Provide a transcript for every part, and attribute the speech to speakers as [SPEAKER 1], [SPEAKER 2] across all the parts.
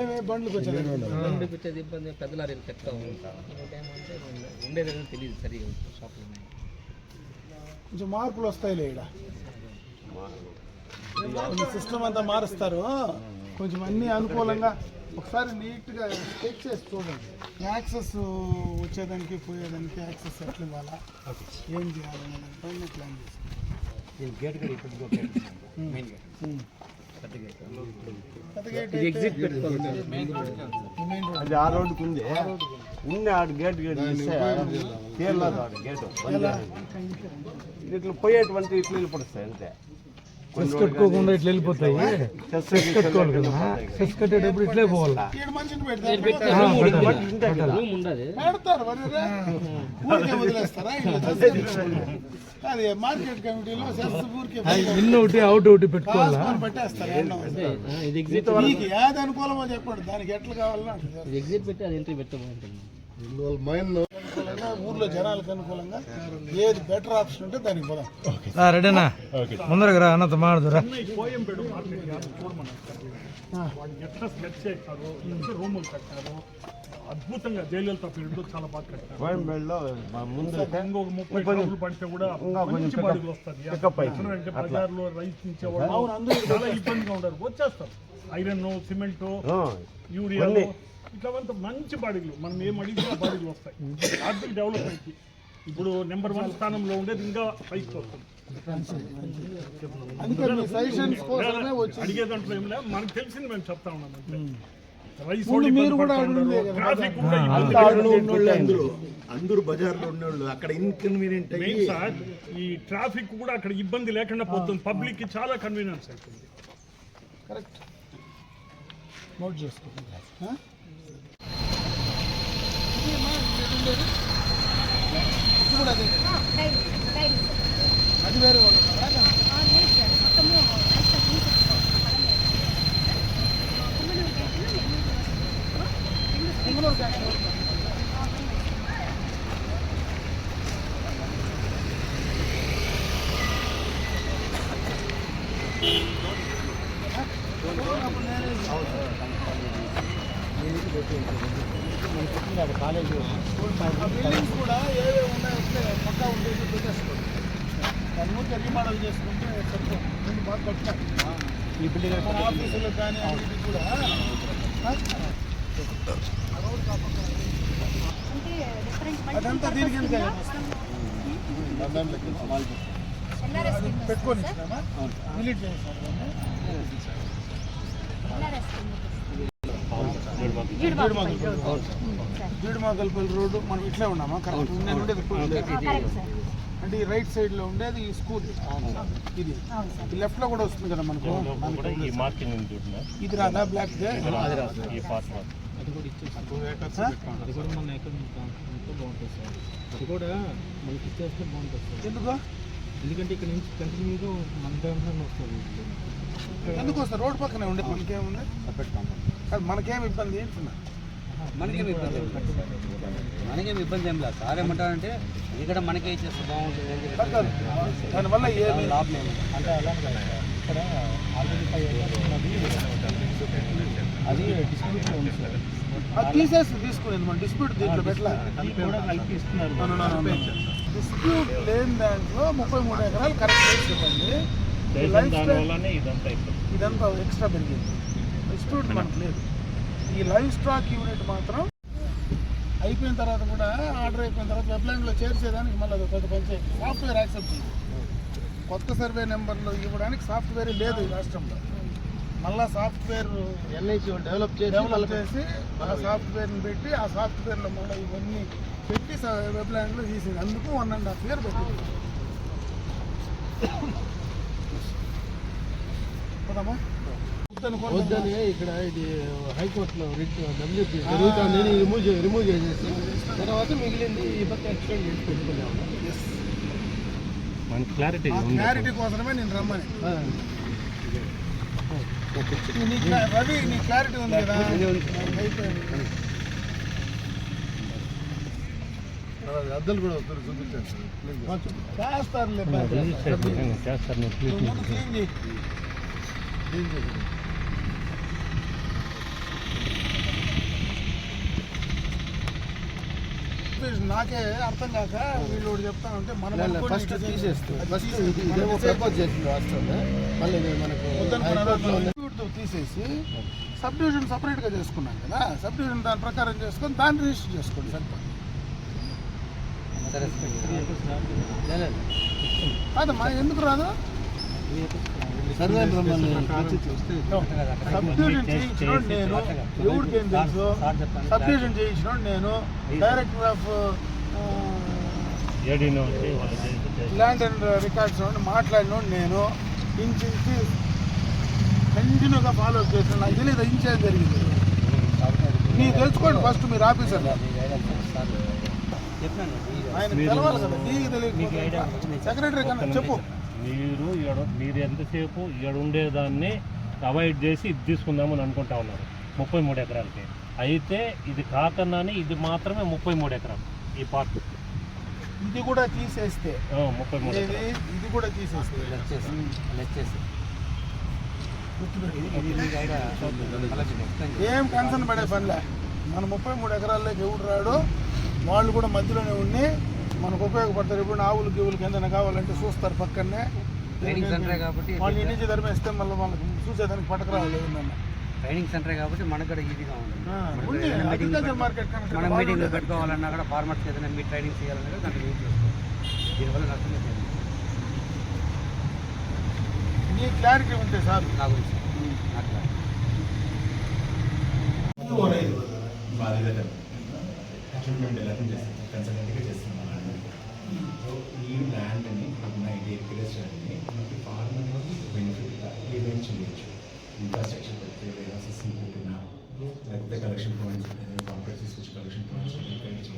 [SPEAKER 1] ఏమి బండ్లకు
[SPEAKER 2] పెట్టేది ఇబ్బంది పెద్ద లారీలు ఇంకోటేమంటే ఉండేది తెలియదు సరిగా షాపులు
[SPEAKER 1] కొంచెం మార్పులు వస్తాయిలే ఇక్కడ సిస్టమ్ అంతా మారుస్తారు. కొంచెం అన్ని అనుకూలంగా ఒకసారి నీట్గా చెక్ చేసి చూడండి. యాక్సెస్ వచ్చేదానికి పోయేదానికి యాక్సెస్ ఎట్లా ఇవ్వాలా ఏం చేయాలనే దానిపైన ప్లాన్ చేసి
[SPEAKER 3] గేట్ కూడా ఇప్పుడు మెయిన్ గేట్.
[SPEAKER 2] ఎగ్జిట్ పెట్టుకోవాలి
[SPEAKER 1] మెయిన్ రోడ్
[SPEAKER 4] అది ఆ రోడ్డుకు ఉంది. ఉంది ఆడ గేట్ గేట్ ఇస్తే తీరలేదు ఆడ గేట్ ఇట్లా పోయేటువంటి ఇట్లా వెళ్ళిపడుస్తాయి అంతే. కొన్ని
[SPEAKER 5] కట్టుకోకుండా ఇట్లా వెళ్ళిపోతాయి.
[SPEAKER 4] చెస్
[SPEAKER 5] కట్టుకోవాలి కదా. సెస్ కట్టేటప్పుడు ఇట్లే పోవాలా.
[SPEAKER 1] ఈడ మనిషిని పెడతారు. అది మార్కెట్ కమిటీలో సెస్ ఊరికే
[SPEAKER 5] ఇన్ ఒకటి అవుట్ ఒకటి పెట్టుకోవాలా?
[SPEAKER 1] పెట్టేస్తారు.
[SPEAKER 2] ఇది ఎగ్జిట్
[SPEAKER 1] మీకు ఏది అనుకూలమో చెప్పండి. దానికి ఎట్లా కావాలన్నా.
[SPEAKER 2] ఇది ఎగ్జిట్ పెట్టి అది ఎంట్రీ
[SPEAKER 1] ఊర్లో జనాలకు అనుకూలంగా ఏది బెటర్ ఆప్షన్ ఉంటే దానికి పోదాం.
[SPEAKER 5] రెడీనా? ముందరగా రా అన్నతో మాడదురా
[SPEAKER 6] ఎట్లా స్కెచ్ చేస్తారు? ఎంత రూములు కట్టారు? అద్భుతంగా జయలలిత పీరియడ్ చాలా బాగా కట్టారు ఇంకొక ముప్పై షాపులు పడితే కూడా మంచి బాడీలు వస్తుంది. అంటే బజార్లో రైస్ ఇచ్చేవాళ్ళు చాలా ఇబ్బందిగా ఉండరు వచ్చేస్తారు. ఐరన్ సిమెంట్ యూరియా ఇట్లా అంతా మంచి బాడీలు. మనం ఏం అడిగినా బాడీలు వస్తాయి. ఆర్థిక డెవలప్మెంట్ ఇప్పుడు నెంబర్ వన్ స్థానంలో ఉండేది ఇంకా పైకి వస్తుంది. అడిగే దాంట్లో ఏం లేదు మనకు తెలిసింది మేము చెప్తా ఉన్నాం వాళ్ళు
[SPEAKER 1] మీరు కూడా
[SPEAKER 7] అందరూ అందరూ బజార్లో ఉన్నోళ్ళు అక్కడ ఇన్కన్వీనియంట్ అయ్యి
[SPEAKER 6] సార్ ఈ ట్రాఫిక్ కూడా అక్కడ ఇబ్బంది లేకుండా పోతుంది. పబ్లిక్కి చాలా కన్వీనియన్స్ అవుతుంది.
[SPEAKER 1] కరెక్ట్ నోట్ చేసుకోండి. ఆ? ఇది కూడా అదే. అది వేరే వాళ్ళు. ఆ బిల్డింగ్స్ కూడా ఏవే ఉన్నాయో పక్కా ఉండేది పెట్టేసుకోండి దాని ఊరికే రీమోడల్ చేసుకుంటే ముందు బాగా కట్టినారు
[SPEAKER 4] ఈ బిల్డింగ్
[SPEAKER 1] ఆఫీసులో కానీ కూడా? అదంతా దీనికి డిలీట్ జీడిమాకల్పల్లి రోడ్డు మనం ఇట్లే ఉన్నామా? కరెక్ట్. నేను ఉండేది అంటే ఈ రైట్ సైడ్లో ఉండేది ఈ స్కూల్. ఇది. ఈ లెఫ్ట్లో కూడా వస్తుంది కదా మనకు? ఇది రాదా బ్లాక్ దే?
[SPEAKER 4] ఈ పార్ట్
[SPEAKER 2] అది కూడా ఇచ్చేసి అది కూడా మన ఎక్కడ బాగుంటుంది సార్. అది కూడా మనకి ఇచ్చేస్తే బాగుంటుంది సార్.
[SPEAKER 1] ఎందుకు?
[SPEAKER 2] ఎందుకంటే ఇక్కడ నుంచి కంటిన్యూగా మన టైంలో వస్తుంది
[SPEAKER 1] ఎందుకు వస్తుంది? రోడ్ పక్కనే ఉండే మనకేముంది? కాదు మనకేం ఇబ్బంది ఏంటున్నా
[SPEAKER 3] మనకేం ఇబ్బంది ఏం లేదు. మనకేం ఇబ్బంది ఏం లేదు. సార్ ఏమంటారంటే ఇక్కడ మనకే ఇచ్చేస్తే బాగుంటుంది అని చెప్పి
[SPEAKER 1] దానివల్ల ఏమి?
[SPEAKER 3] లాభం ఏమి?
[SPEAKER 2] అంటే అలా. ఇక్కడ ఆల్రెడీ అది డిస్ట్రిబ్యూట్లో ఉంది సార్.
[SPEAKER 1] అది తీసేసి తీసుకునేది మన డిస్ప్యూట్ దీంట్లో పెట్టలే. డిస్ప్యూట్ లేని దాంట్లో ముప్పై మూడు ఎకరాలు కరెక్ట్ లైఫ్ స్టైల్
[SPEAKER 4] ఇదంతా
[SPEAKER 1] ఎక్స్ట్రా పెరిగింది. డిస్ప్యూట్ మనకు లేదు. ఈ లైవ్ స్టాక్ యూనిట్ మాత్రం అయిపోయిన తర్వాత కూడా ఆర్డర్ అయిపోయిన తర్వాత వెబ్లైన్లో చేర్చేదానికి మళ్ళీ అది పెద్ద పంచాయతీ సాఫ్ట్వేర్ యాక్సెప్ట్ చేయదు కొత్త సర్వే నెంబర్లు ఇవ్వడానికి సాఫ్ట్వేర్ లేదు ఈ రాష్ట్రంలో. మళ్ళా సాఫ్ట్వేర్
[SPEAKER 7] ఎన్ఐసి డెవలప్ చేసి
[SPEAKER 1] డెవలప్ చేసి ఆ సాఫ్ట్వేర్ని పెట్టి ఆ సాఫ్ట్వేర్లో మళ్ళీ ఇవన్నీ పెట్టి వెబ్లైన్లో తీసేది. అందుకు వన్ అండ్ హాఫ్ ఇయర్ పెట్టింది. పోదామా?
[SPEAKER 7] వద్దని ఇక్కడ ఇది హైకోర్టులో రిట్ డబ్ల్యూపీ జరుగుతుంది. రిమూవ్ రిమూవ్ చేసేసి తర్వాత మిగిలింది ఈ పక్క ఎక్స్టెండ్ చేసి పెట్టుకున్నాము.
[SPEAKER 4] మనకి క్లారిటీ
[SPEAKER 1] క్లారిటీ కోసమే నేను రమ్మని. రవి నీ క్లారిటీ ఉంది కదా?
[SPEAKER 7] అద్దలు కూడా వస్తారు
[SPEAKER 1] చేస్తారులే.
[SPEAKER 4] చేస్తారు
[SPEAKER 1] క్లీన్ చేసేది నాకే అర్థం కాక వీళ్ళు ఒకటి చెప్తానంటే మనం
[SPEAKER 7] ఫస్ట్ తీసేస్తే ఫస్ట్ ఇది ఇదేమో ప్రపోజ్ చేసింది వాస్తవంగా మళ్ళీ మనకు
[SPEAKER 1] తీసేసి సబ్ డివిజన్ సపరేట్గా చేసుకున్నాం కదా సబ్ డివిజన్ దాని ప్రకారం చేసుకొని దాన్ని రిజిస్టర్ చేసుకోండి సరిపోతుంది. కాదమ్మా ఎందుకు రాదు?
[SPEAKER 7] సర్వే బ్రహ్మని వచ్చి చూస్తే
[SPEAKER 1] సబ్ డివిజన్ చేయించిన నేను. ఎవరికి ఏం తెలుసు? సబ్ డివిజన్ చేయించిన నేను. Director of land and records నుండి మాట్లాడినోడు నేను. ఇంచ్ ఇంచి కంటిన్యూగా ఫాలో అప్ చేసిన నాకు తెలియదు ఇంచే జరిగింది. మీరు తెలుసుకోండి ఫస్ట్ మీరు ఆఫీసర్
[SPEAKER 3] చెప్పాను
[SPEAKER 1] ఆయన తెలవాలి కదా నీకు తెలియదు సెక్రటరీ కన్నా చెప్పు.
[SPEAKER 2] మీరు మీరు ఎంతసేపు ఈడ ఉండేదాన్ని అవాయిడ్ చేసి ఇది తీసుకుందామని అనుకుంటా ఉన్నారు. ముప్పై మూడు ఎకరాలకి. అయితే ఇది కాకన్నానే ఇది మాత్రమే ముప్పై మూడు ఎకరాలు ఈ పార్ట్
[SPEAKER 1] ఇది కూడా తీసేస్తే.
[SPEAKER 2] ముప్పై మూడు
[SPEAKER 1] ఇది కూడా తీసేస్తే
[SPEAKER 3] వచ్చేసి వచ్చేసి
[SPEAKER 1] గుర్తుపెట్టుకో.
[SPEAKER 3] ఇది మీకు ఐడియా మళ్ళీ మీకు ఎక్స్ప్లెయిన్
[SPEAKER 1] ఏం కన్సర్న్ పడే పనిలే. మన ముప్పై మూడు ఎకరాల్లోకి ఎవడు రాడు వాళ్ళు కూడా మధ్యలోనే ఉండి మనకు ఉపయోగపడతారు. ఇప్పుడు ఆవులు గీవులకి ఏదైనా కావాలంటే చూస్తారు పక్కనే.
[SPEAKER 3] ట్రైనింగ్ సెంటరే కాబట్టి
[SPEAKER 1] వాళ్ళు ఇంటి ధర్మేస్తే మళ్ళీ వాళ్ళకి చూసేదానికి పట్టక రావాలి ఏందన్నా
[SPEAKER 3] ట్రైనింగ్ సెంటరే కాబట్టి మనకు కూడా ఈజీగా
[SPEAKER 1] కనుక
[SPEAKER 3] మనం మీటింగ్లో పెట్టుకోవాలన్నా కూడా ఫార్మర్స్ ఏదైనా మీ ట్రైనింగ్ చేయాలన్నా కూడా దాంట్లో యూజ్ చేసుకోవాలి దీనివల్ల నష్టం లేదు
[SPEAKER 1] నీ క్లారిటీ ఉంటే సార్.
[SPEAKER 3] నా గురించి.
[SPEAKER 8] మేము డెవలప్మెంట్ చేస్తాం కన్సల్టెంట్గా చేస్తున్నాం సో ఈ ల్యాండ్ని ఉన్న ఇది ఎక్విలేషన్ని మనకి ఫార్మర్కి బెనిఫిట్గా ఏమేమి చేయొచ్చు ఇన్ఫ్రాస్ట్రక్చర్ పెడితే పెట్టినా లేకపోతే కలెక్షన్ పాయింట్స్ కాంప్లెక్స్ తీసుకొచ్చి కలెక్షన్ పాయింట్స్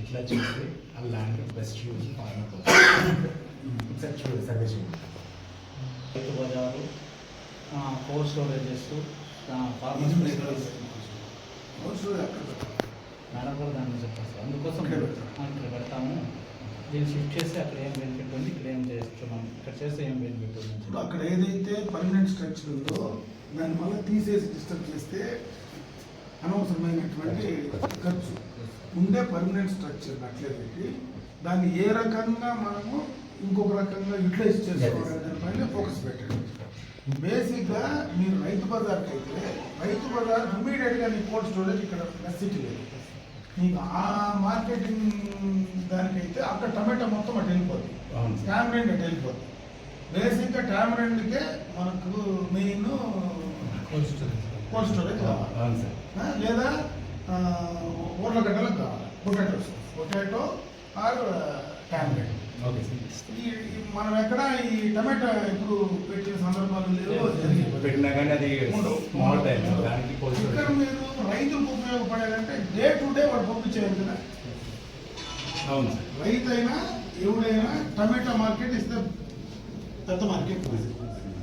[SPEAKER 8] ఎట్లా చేస్తే ఆ ల్యాండ్ బెస్ట్ యూజ్ ఫార్మర్ ఒకసారి చూడండి సర్వే చేయండి.
[SPEAKER 2] రైతు బజారు కోల్డ్ స్టోరేజెస్ ఫార్మర్స్ మేడం కూడా దాన్ని చెప్పారు సార్. అందుకోసం
[SPEAKER 1] ఇక్కడ
[SPEAKER 2] పెడతాము. దీన్ని షిఫ్ట్ చేస్తే అక్కడ ఏం బెనిఫిట్ ఉంది ఇక్కడ ఏం చేస్తున్నాం ఇక్కడ చేస్తే ఏం బెనిఫిట్ ఉంది
[SPEAKER 1] ఇప్పుడు అక్కడ ఏదైతే పర్మనెంట్ స్ట్రక్చర్ ఉందో దాన్ని మళ్ళీ తీసేసి డిస్టర్బ్ చేస్తే అనవసరమైనటువంటి ఖర్చు. ఉండే పర్మనెంట్ స్ట్రక్చర్ అట్లే పెట్టి దాన్ని ఏ రకంగా మనము ఇంకొక రకంగా యూటిలైజ్ చేసుకోవాలి దానిపైన ఫోకస్ పెట్టండి. బేసిక్గా మీరు రైతు బజార్కి అయితే రైతు బజార్ ఇమీడియట్గా నీ కోల్డ్ స్టోరేజ్ ఇక్కడ నెసిటీ లేదు. నీకు ఆ మార్కెటింగ్ దానికైతే అక్కడ టమాటా మొత్తం అటు వెళ్ళిపోతుంది టామరెండ్ అటు వెళ్ళిపోతుంది బేసిక్గా టామరెండ్కే మనకు మెయిన్ కోల్డ్ స్టోరేజ్ కావాలి.
[SPEAKER 8] అవును సార్.
[SPEAKER 1] ఆ, లేదా ఊర్లగడ్డలకు కావాలి. పొటాటోస్ పొటాటో ఆర్ ఈ మనం ఎక్కడ ఈ టమాటా ఇప్పుడు పెట్టిన సందర్భాలు లేవు.
[SPEAKER 8] పెట్టినా కానీ అది దానికి
[SPEAKER 1] ఇక్కడ మీరు రైతులకు ఉపయోగపడేదంటే డే టు డే వాడు పంపించేయాలి కదా.
[SPEAKER 8] అవును.
[SPEAKER 1] రైతు అయినా ఎవడైనా టమాటా మార్కెట్ ఇస్తే పెద్ద మార్కెట్.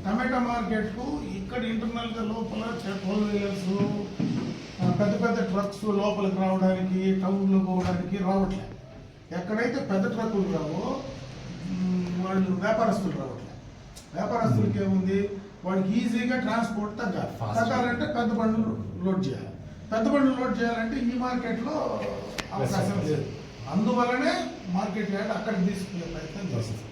[SPEAKER 1] టమాటా మార్కెట్కు ఇక్కడ ఇంటర్నల్గా లోపల ఫోర్ వీలర్స్ పెద్ద పెద్ద ట్రక్స్ లోపలికి రావడానికి టౌన్లో పోవడానికి రావట్లే. ఎక్కడైతే పెద్ద ట్రక్కులు రావో వాళ్ళు వ్యాపారస్తులు రావట్లే. వ్యాపారస్తులకి ఏముంది? వాడికి ఈజీగా ట్రాన్స్పోర్ట్ తగ్గాలి. తగ్గాలంటే పెద్ద బండ్లు లోడ్ చేయాలి. పెద్ద బండ్లు లోడ్ చేయాలంటే ఈ మార్కెట్లో అవకాశం లేదు. అందువల్లనే మార్కెట్ యార్డ్ అక్కడికి తీసుకునే ప్రయత్నం చేస్తుంది.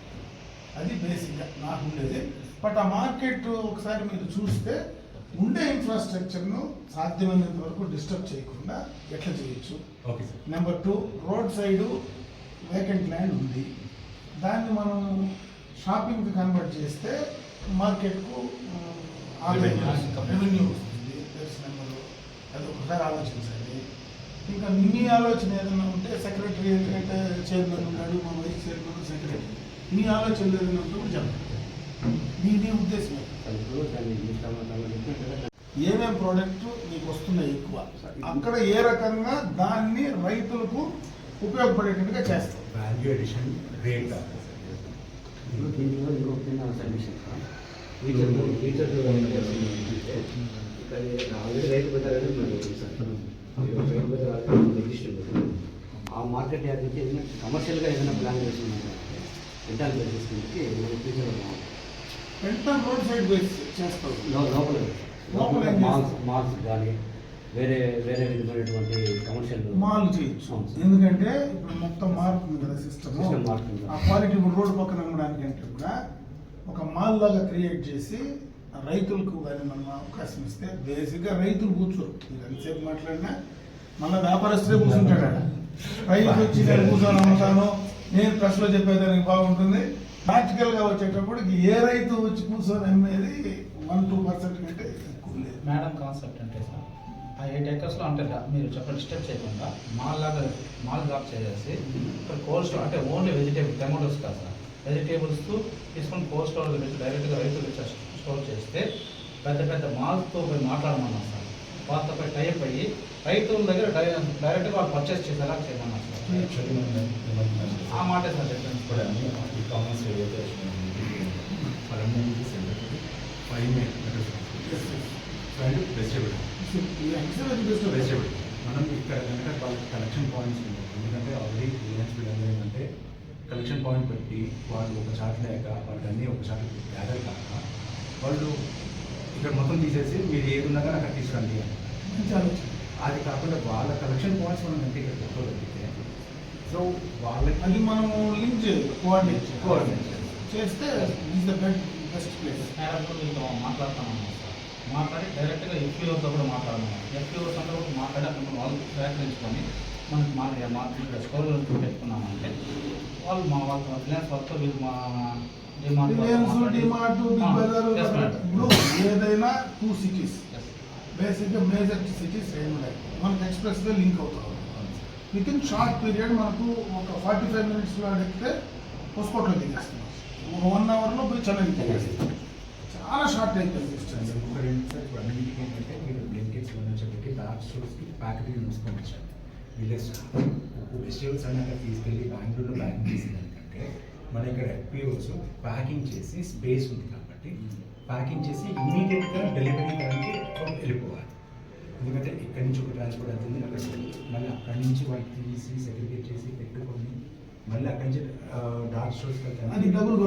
[SPEAKER 1] అది బేసిక్గా నాకు ఉండేది. బట్ ఆ మార్కెట్ ఒకసారి మీరు చూస్తే ఉండే ఇన్ఫ్రాస్ట్రక్చర్ను సాధ్యమైనంత వరకు డిస్టర్బ్ చేయకుండా ఎట్లా చేయొచ్చు?
[SPEAKER 8] Okay sir
[SPEAKER 1] number two road side vacant land ఉంది. దాన్ని మనం షాపింగ్కి కన్వర్ట్ చేస్తే మార్కెట్కు రెవెన్యూ వస్తుంది. నెంబరు అది ఒకసారి ఆలోచించండి. ఇంకా మీ ఆలోచన ఏదైనా ఉంటే సెక్రటరీ ఎందుకంటే చైర్మన్ ఉన్నాడు మా వైస్ చైర్మన్ సెక్రటరీ మీ ఆలోచనలు ఏదైనా ఉంటే కూడా చెప్పండి. మీ మీ ఉద్దేశం ఏంటి?
[SPEAKER 3] ఇప్పుడు దాన్ని ఈ టమాటాలో చెప్పినట్టుగా
[SPEAKER 1] ఏమేం ప్రోడక్ట్ మీకు వస్తున్నాయి ఎక్కువ? అక్కడ ఏ రకంగా దాన్ని రైతులకు ఉపయోగపడేటట్టుగా చేస్తాం.
[SPEAKER 8] Value addition rate
[SPEAKER 3] submission feature feature already. ఆ మార్కెట్ యార్డ్ నుంచి ఏదైనా కమర్షియల్గా ఏదైనా ప్లాన్ చేస్తున్నాం
[SPEAKER 1] రోడ్ సైడ్ బేస్ చేస్తావు
[SPEAKER 3] లోపల. మాల్స్? మాల్స్ కానీ వేరే వేరే విధమైనటువంటి కమర్షియల్
[SPEAKER 1] మాల్ చేయొచ్చు. ఎందుకంటే ఇప్పుడు మొత్తం మారుతుంది కదా సిస్టమ్
[SPEAKER 3] మారుతుంది.
[SPEAKER 1] ఆ క్వాలిటీ ఇప్పుడు రోడ్డు పక్కన అమ్మడానికి అంటే కూడా ఒక మాల్ లాగా క్రియేట్ చేసి ఆ రైతులకు కానీ మనం అవకాశం ఇస్తే బేసిక్గా రైతులు కూర్చోరు మీరు ఎంతసేపు మాట్లాడినా మళ్ళీ వ్యాపారస్తులే కూర్చుంటాడు. రైతు వచ్చి నేను కూర్చొని అమ్ముతాను నేను ప్రెస్లో చెప్పేదానికి బాగుంటుంది ప్రాక్టికల్గా వచ్చేటప్పుడు ఏ రైతు వచ్చి కూర్చొని అమ్మేది వన్ టూ పర్సెంట్ కంటే ఎక్కువ లేదు
[SPEAKER 9] మేడం కాన్సెప్ట్ అంటే సార్ ఆ ఎయిట్ ఎకర్స్లో అంటే మీరు చెప్పిన డిస్టర్బ్ చేయకుండా మాల్ లాగా మాల్ డ్రాప్ చేసేసి ఇక్కడ కోల్డ్ స్టోర్ అంటే ఓన్లీ వెజిటేబుల్ టమాటోస్ కాదు సార్. వెజిటేబుల్స్ తీసుకొని కోల్డ్ స్టోర్ పెట్టి డైరెక్ట్గా రైతులు స్టోర్ చేస్తే పెద్ద పెద్ద మాల్స్తో పోయి మాట్లాడమన్నాం సార్. వాళ్ళతో పోయి టైప్ అయ్యి రైతుల దగ్గర డైరెక్ట్గా వాళ్ళు పర్చేస్ చేసేలా చేయమన్నాం సార్. ఆ మాటే సార్
[SPEAKER 8] కూడా ఈ కామర్స్ ఏదైతే పరంగా center five meters and vegetable vegetable మనం ఇక్కడ కనుక వాళ్ళకి కలెక్షన్ పాయింట్స్ ఉంటాయి ఎందుకంటే ఆల్రెడీ రిలయన్స్ వీళ్ళందరూ ఏంటంటే కలెక్షన్ పాయింట్ పెట్టి వాళ్ళు ఒక చాట్ లేక వాళ్ళకి అన్నీ ఒక చాట్ గ్యాదర్ కాక వాళ్ళు ఇక్కడ మొత్తం తీసేసి మీరు ఏది ఉన్నా కానీ అక్కడ తీసుకురండి అని అది కాకుండా వాళ్ళ కలెక్షన్ పాయింట్స్ మనం అంటే ఇక్కడ పెట్టుకోగలిగితే సో వాళ్ళకి
[SPEAKER 1] అది మనము లింక్ చేయాలి కోఆర్డినేట్.
[SPEAKER 8] కోఆర్డినేట్.
[SPEAKER 1] చేస్తే ఈజ్ ద బెస్ట్ ప్లేస్
[SPEAKER 9] వీళ్ళతో మాట్లాడుతున్నాను సార్ మాట్లాడి డైరెక్ట్గా ఎఫ్ఈఓతో కూడా మాట్లాడమన్నాను ఎఫ్ఈఓస్ అందరూ కూడా మాట్లాడి అక్కడ వాళ్ళు సేకరించుకొని మనకి మా మా స్టోర్లో పెట్టుకున్నామంటే వాళ్ళు మా వాళ్ళ రిలయన్స్ వాళ్ళతో వీళ్ళు మా మాట్లాడి-
[SPEAKER 1] ఏదైనా టూ సిటీస్. బేసిక్గా మేజర్ సిటీస్ ఏమి మనకి ఎక్స్ప్రెస్ వే లింక్ అవుతాం విత్ ఇన్ షార్ట్ పీరియడ్ మనకు ఒక ఫార్టీ ఫైవ్ మినిట్స్లో ఎక్కితే హోస్కోట్లో దిగేస్తున్నాం ఒక వన్ అవర్లో పోయి చెన్నై దిగేస్తాం చాలా షార్ట్ అయిపోయింది డిస్టెన్స్
[SPEAKER 8] ఇప్పుడు అన్నింటికి ఏంటంటే మీరు బ్లింకెట్స్ అని చెప్పి డార్క్ స్టోర్స్కి ప్యాకెటింగ్ వచ్చారు విలేజ్ వెజిటేబుల్స్ అన్నీ అక్కడ తీసుకెళ్ళి బెంగళూరులో ప్యాకింగ్ చేసిందంటే మన ఇక్కడ ఎఫ్పిఓస్ ప్యాకింగ్ చేసి స్పేస్ ఉంది కాబట్టి ప్యాకింగ్ చేసి ఇమీడియట్గా డెలివరీ దానికి వెళ్ళిపోవాలి. ఎందుకంటే ఇక్కడి నుంచి ఒక ట్రాన్స్పోర్ట్ అవుతుంది అక్కడ మళ్ళీ అక్కడి నుంచి వాటికి తీసి సెగ్రిగేట్ చేసి పెట్టుకొని మళ్ళీ అక్కడి నుంచి డార్క్ స్టోర్స్కి
[SPEAKER 1] అది
[SPEAKER 8] వెళ్తాను.
[SPEAKER 1] డబుల్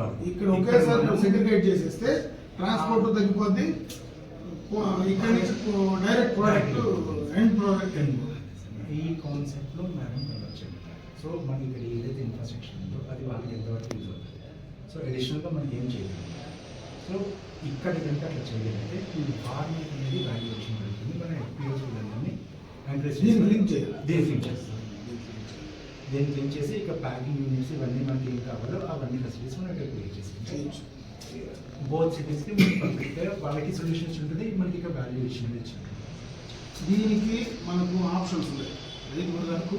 [SPEAKER 1] వర్క్ ఇక్కడ ఒకేసారి సెగ్రిగేట్ చేసేస్తే ట్రాన్స్పోర్ట్ తగ్గిపోద్ది ఇక్కడ నుంచి డైరెక్ట్ ప్రోడక్ట్ ఎండ్ ప్రోడక్ట్
[SPEAKER 8] ఈ కాన్సెప్ట్లో మేడం చేయమంటారు సో మనకి ఇక్కడ ఏదైతే ఇన్ఫ్రాస్ట్రక్చర్ ఉందో అది వాళ్ళకి ఎంతవరకు యూజ్ అవుతుంది? సో అడిషనల్గా మనం ఏం చేయగలం సో ఇక్కడ కనుక అట్లా చేయగలిగితే ఈ ఫార్మర్ అనేది వాల్యుయేషన్ పెరుగుతుంది మన ఎఫ్పిఓస్ వీళ్ళందరినీ ఎంకరేజ్
[SPEAKER 1] చేయాలి.
[SPEAKER 8] దీనికి లింక్ చేస్తాం దీనికి లింక్ చేసి ఇక ప్యాకింగ్ యూనిట్స్ ఇవన్నీ మనకి ఏం కావాలో అవన్నీ ఫెసిలిటీస్ మనం ఇక్కడ క్రియేట్ చేసి బోత్ సిటీస్కి పర్ఫెక్ట్గా వాళ్ళకి సొల్యూషన్స్ ఉంటుంది మనకి ఇక వాల్యుయేషన్ ఇచ్చింది
[SPEAKER 1] దీనికి మనకు ఆప్షన్స్ ఉన్నాయి. రైతు బజార్కు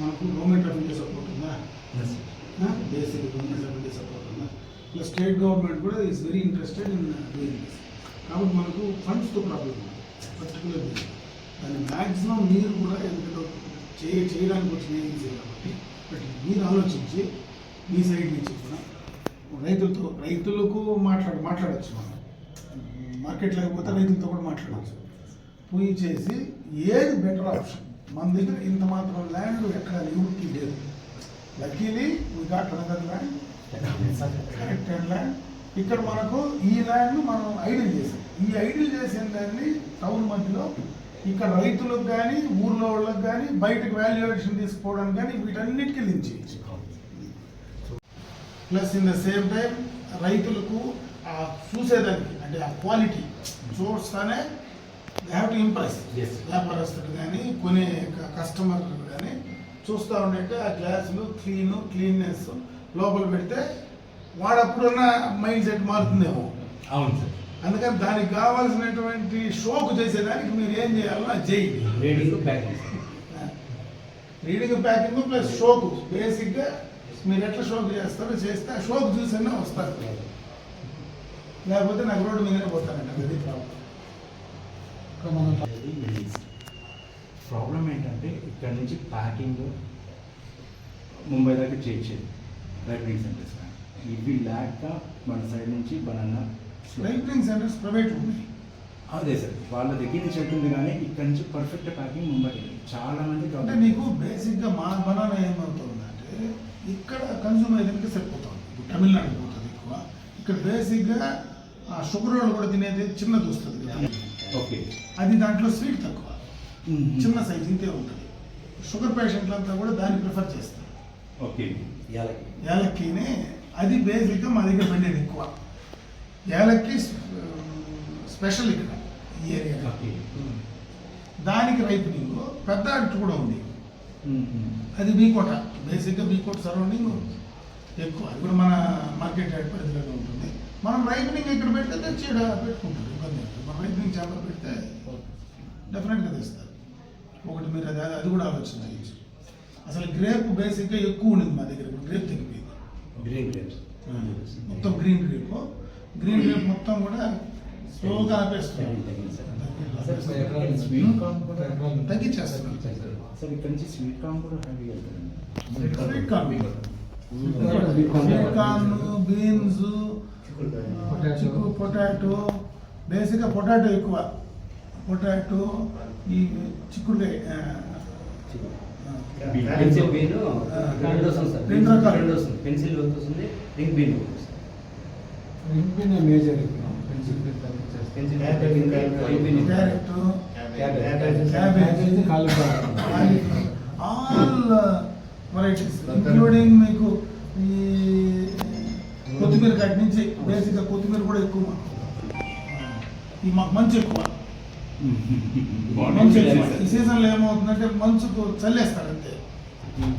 [SPEAKER 1] మనకు గవర్నమెంట్ ఆఫ్ ఇండియా సపోర్ట్ ఉందా? Basic government of India support ఉందా? ప్లస్ స్టేట్ గవర్నమెంట్ కూడా is very interested in doing this కాబట్టి మనకు ఫండ్స్తో ప్రాబ్లం ఉంది. పర్టికులర్ దాన్ని మ్యాక్సిమం మీరు కూడా ఎందుకంటే చేయ చేయడానికి వచ్చిన ఏజెన్సీ మీరు ఆలోచించి మీ సైడ్ నుంచి కూడా రైతులతో రైతులకు మాట్లాడ మాట్లాడచ్చు మనం. మార్కెట్ లేకపోతే రైతులతో కూడా మాట్లాడచ్చు. పోయి చేసి ఏది బెటర్ ఆప్షన్ మన దగ్గర ఇంత మాత్రం ల్యాండ్ ఎక్కడ ఎవరికి లేదు. Luckily we got another land corrected land ఇక్కడ మనకు ఈ ల్యాండ్ మనం ఐడిల్ చేసాం. ఈ ఐడిల్ చేసిన దాన్ని టౌన్ మధ్యలో ఇక్కడ రైతులకు కానీ ఊర్లో వాళ్ళకి కానీ బయటకు వాల్యుయేషన్ తీసుకోవడానికి కానీ వీటన్నిటికీ లింక్ చేయొచ్చు plus in the same time రైతులకు ఆ చూసేదానికి అంటే ఆ క్వాలిటీ చూస్తానే దే హ్యావ్ టు ఇంప్రెస్. వ్యాపారస్తుడు కానీ కొనే కస్టమర్ కానీ చూస్తూ ఉండే ఆ గ్లాసులు క్లీన్ క్లీన్నెస్ లోపల పెడితే వాడు అప్పుడున్న మైండ్ సెట్ మారుతుందేమో.
[SPEAKER 8] అవును సార్
[SPEAKER 1] అందుకని దానికి కావాల్సినటువంటి షోకు చేసేదానికి మీరు ఏం చేయాలో అది చేయండి.
[SPEAKER 3] Reading packing
[SPEAKER 1] reading packing plus షోకు బేసిక్గా మీరు ఎట్లా షోకు చేస్తారో చేస్తే ఆ షోకు చూసైనా వస్తారు. లేకపోతే నాకు రోడ్డు మీదనే పోతానంట అది ప్రాబ్లం
[SPEAKER 8] ప్రాబ్లం ఏంటంటే ఇక్కడ నుంచి ప్యాకింగ్ ముంబై దాకా చేయించేది రైటింగ్ సెంటర్స్ ఇవి లేక మన సైడ్ నుంచి బనానా
[SPEAKER 1] రైటింగ్ సెంటర్స్ ప్రైవేట్ ఉన్నాయి.
[SPEAKER 8] అదే సార్ వాళ్ళ దగ్గర నుంచి వెళ్తుంది కానీ ఇక్కడ నుంచి పర్ఫెక్ట్ ప్యాకింగ్ ముంబై చాలా మంది
[SPEAKER 1] అంటే నీకు బేసిక్గా మా బనానా ఏమవుతుందంటే ఇక్కడ కన్జ్యూమ్ అయ్యేదానికి సరిపోతుంది. ఇప్పుడు తమిళనాడు పోతుంది ఎక్కువ. ఇక్కడ బేసిక్గా ఆ షుగర్ వాళ్ళు కూడా తినేది చిన్నది వస్తుంది.
[SPEAKER 8] ఓకే.
[SPEAKER 1] అది దాంట్లో స్వీట్ తక్కువ. చిన్న సైజ్ ఇంతే ఉంటుంది. షుగర్ పేషెంట్లంతా కూడా దాన్ని ప్రిఫర్ చేస్తారు.
[SPEAKER 8] ఓకే.
[SPEAKER 1] యాలక్కీనే అది బేసిక్గా మా దగ్గర పండేది ఎక్కువ. యాలక్కి స్పెషల్ ఇక్కడ ఈ ఏరియా. దానికి రైపనింగ్ పెద్ద అట్టు కూడా ఉంది. అది బీకోట బేసిక్గా బీకోట సరౌండింగ్ ఎక్కువ. అది కూడా మన మార్కెట్ యార్డ్ పరిధిలోనే ఉంటుంది. మనం రైపనింగ్ ఇక్కడ పెడితే తెచ్చి పెట్టుకుంటారు. ఇబ్బంది మన రైపనింగ్ చేపలు పెడితే డెఫినెట్గా తెస్తారు. ఒకటి మీరు అది అది కూడా ఆలోచన చేయొచ్చు అసలు గ్రేప్ బేసిక్గా ఎక్కువ ఉండింది మా దగ్గర. గ్రేప్ తగ్గిపోయింది.
[SPEAKER 8] Green grapes.
[SPEAKER 1] మొత్తం గ్రీన్ గ్రేప్. గ్రీన్ గ్రేప్ మొత్తం కూడా స్లోగా ఆపేస్తుంది.
[SPEAKER 8] కూడా
[SPEAKER 1] తగ్గించేస్తున్నాం
[SPEAKER 8] సార్ ఇక్కడ నుంచి స్వీట్ కార్న్ కూడా హ్యాపీ వెళ్తారండి
[SPEAKER 1] sweet corn sweet corn beans చిక్కు పొటాటో బేసిక్గా పొటాటో ఎక్కువ. పొటాటో ఈ చిక్కుడుకాయ ఆ,
[SPEAKER 3] పెన్సిల్ బీన్ రెండు వస్తుంది సార్. పెన్సిల్ వస్తుంది. రింగ్ బీన్ ఒకటి
[SPEAKER 7] major
[SPEAKER 3] pencil
[SPEAKER 1] all varieties including మీకు ఈ కొత్తిమీర కట్ నుంచి బేసిక్గా కొత్తిమీర కూడా ఎక్కువ ఈ మాకు మంచు ఎక్కువ మంచు ఈ సీజన్లో ఏమవుతుందంటే మంచుకు చల్లేస్తారు అంతే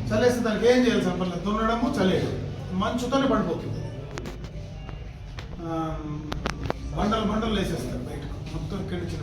[SPEAKER 1] చల్లేస్తే దానికి ఏం చేయాలి సార్ మళ్ళీ దున్నడము చల్లేయడం మంచుతోనే పడిపోతుంది బండలు బండలు వేసేస్తారు బయటకు. మొత్తం ఇక్కడ నుంచి